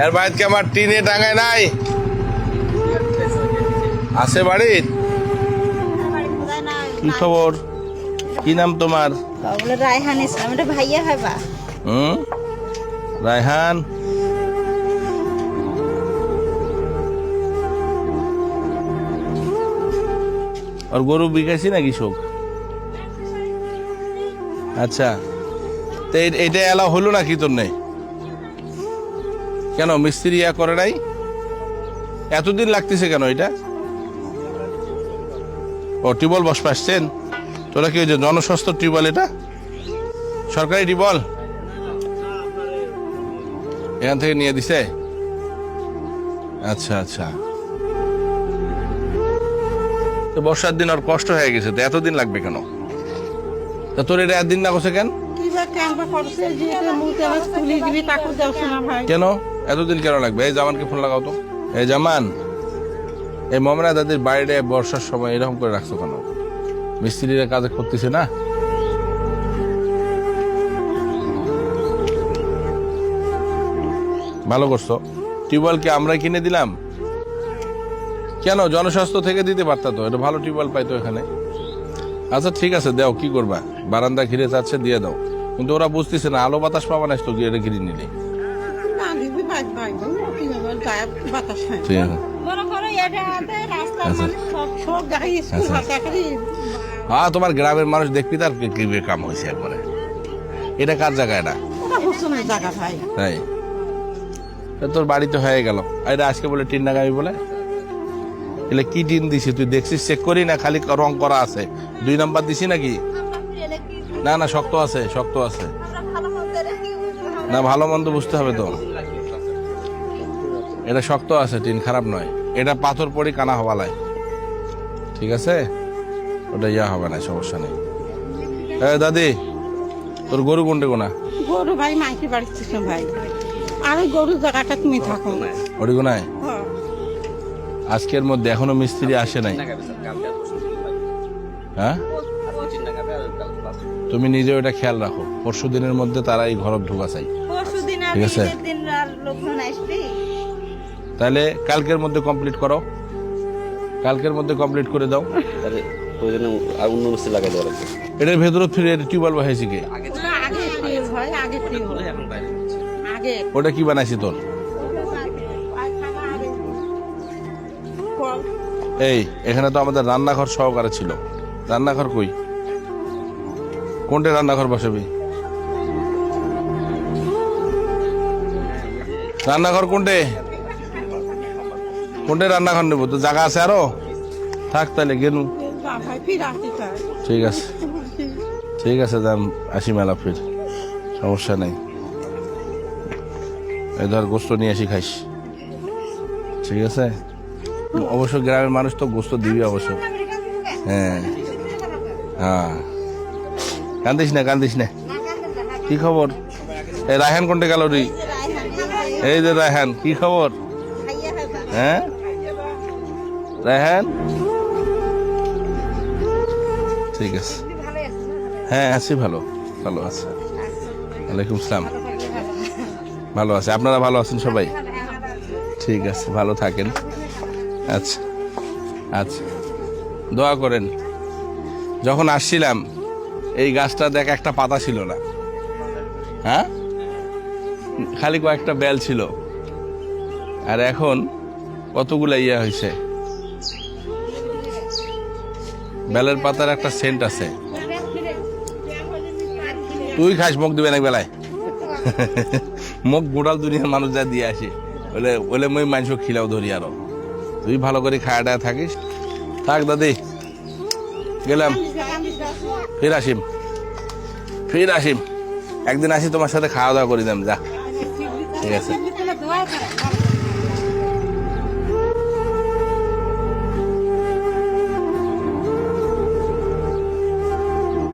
এর বাড়িতে কি আমার টিনে টাঙায় নাই? আছে বাড়ির? কি খবর? কি নাম তোমার? বলে রায়হান ইসলাম এটা ভাইয়া ভাইবা হুম? রায়হান? আর গরু বিকাশি নাকি শোক? আচ্ছা। তো এটা এলাও হলো নাকি তোর নেই? কেন, মিস্ত্রি ইয়া করে নাই? এতদিন লাগতেছে কেন এটা? ও, টিউবওয়েল বস পাচ্ছেন তোরা কি ওই যে জনস্বাস্থ্য টিউবওয়েল এটা? সরকারি টিউবওয়েল? এখান থেকে নিয়ে দিছে? আচ্ছা আচ্ছা। তো বর্ষার দিন আর কষ্ট হয়ে গেছে, তো এতদিন লাগবে কেন? তা তোর এটা একদিন না করছে কেন? কেন? এতদিন কেন লাগবে? এই জামানকে ফোন লাগাও তো। এই জামান, এই মমনা দাদির বাইরে বর্ষার সময় এরকম করে রাখছো কেন? মিস্ত্রিরা কাজে করতেছে না? ভালো করছ। টিউবওয়েল কি আমরা কিনে দিলাম। কেন? জনস্বাস্থ্য থেকে দিতে পারতা তো। এটা ভালো টিউবওয়েল পাইতো এখানে। আচ্ছা ঠিক আছে, দাও, কি করবা? বারান্দা ঘিরে যাচ্ছে, দিয়ে দাও। কিন্তু ওরা বুঝতেছে না আলো বাতাস পাবা না তো এটা ঘিরে নিলে। হয়। আচ্ছা। আচ্ছা। হ্যাঁ তোমার গ্রামের মানুষ দেখবি তার কি কি কাম হয়েছে একবারে। এটা কার জায়গা এটা? তাই? তোর বাড়িতে হয়ে গেল। এটা আজকে বলে টিন লাগাবি বলে? এলে কি টিন দিছি? তুই দেখছিস চেক করি না খালি রং করা আছে। দুই নাম্বার দিছি নাকি? না না শক্ত আছে শক্ত আছে। না ভালো মন্দ বুঝতে হবে তো। এটা শক্ত আছে টিন খারাপ নয়। এটা পাথর পড়ি কানা হওয়ালায়। ঠিক আছে? ওটা ইয়া হবে না সমস্যা নেই। হ্যাঁ দাদি তোর গরু কোনটে কোনা গরু ভাই মাইকে বাড়িতে ভাই। আর ওই গরুর জায়গাটা তুমি থাকো না। ওটি কোনায় হ্যাঁ। আজকের মধ্যে এখনও মিস্ত্রি আসে নাই। হ্যাঁ? তুমি নিজে ওটা খেয়াল রাখো। পরশু দিনের মধ্যে তারা এই ঘর ঢুকা চাই। ঠিক আছে। ঈদের দিন আর লোকজন আসবে। তাহলে কালকের মধ্যে কমপ্লিট করো। কালকের মধ্যে কমপ্লিট করে দাও। আর অন্য মিস্ত্রি লাগাই দেওয়া লাগবে এটার ভেতরে ফিরে টিউবওয়েল বাহাইছি কে? ওটা আগে টিউব আগে টিউব আগে। ওটা কি বানাইছি তোর? এই এখানে তো আমাদের রান্নাঘর সহকারে ছিল। রান্নাঘর কই? কোনটা রান্নাঘর বসাবি? রান্নাঘর কোনটে? কোনটে রান্নাঘর নেব? তো জায়গা আছে আরও? থাক তাহলে চায় ঠিক আছে। ঠিক আছে যান আসি মেলা ফির। সমস্যা নেই। এই ধর, গোস্ত নিয়ে আসি, খাইস। ঠিক আছে? অবশ্য গ্রামের মানুষ তো গোস্ত দিবি অবশ্য। হ্যাঁ। হ্যাঁ। কান্দিস না কান্দিস না। কি খবর? এই রায়হান কোনটা গেল রে? এই যে রায়হান, কি খবর? হ্যাঁ? রায়হান? ঠিক আছে। হ্যাঁ আছি ভালো ভালো আছে। ওয়ালাইকুম সালাম। ভালো আছে, আপনারা ভালো আছেন সবাই? ঠিক আছে, ভালো থাকেন। আচ্ছা আচ্ছা। দোয়া করেন। যখন আসছিলাম এই গাছটা দেখ একটা পাতা ছিল না। হ্যাঁ? খালি কয়েকটা বেল ছিল। আর এখন কতগুলো ইয়া হয়েছে? বেলের পাতার একটা সেন্ট আছে। তুই খাস মুখ দিবে না বেলায়। মুখ গোটাল দুনিয়ার মানুষ যা দিয়ে আসে। বলে বলে মই মাংস খিলাও ধরি আরও। তুই ভালো করে খাওয়া দাওয়া থাকিস। থাক দাদি। গেলাম। ফির আসিম। ফির আসিম। একদিন আসি তোমার সাথে খাওয়া দাওয়া করে দাম যা। ঠিক আছে।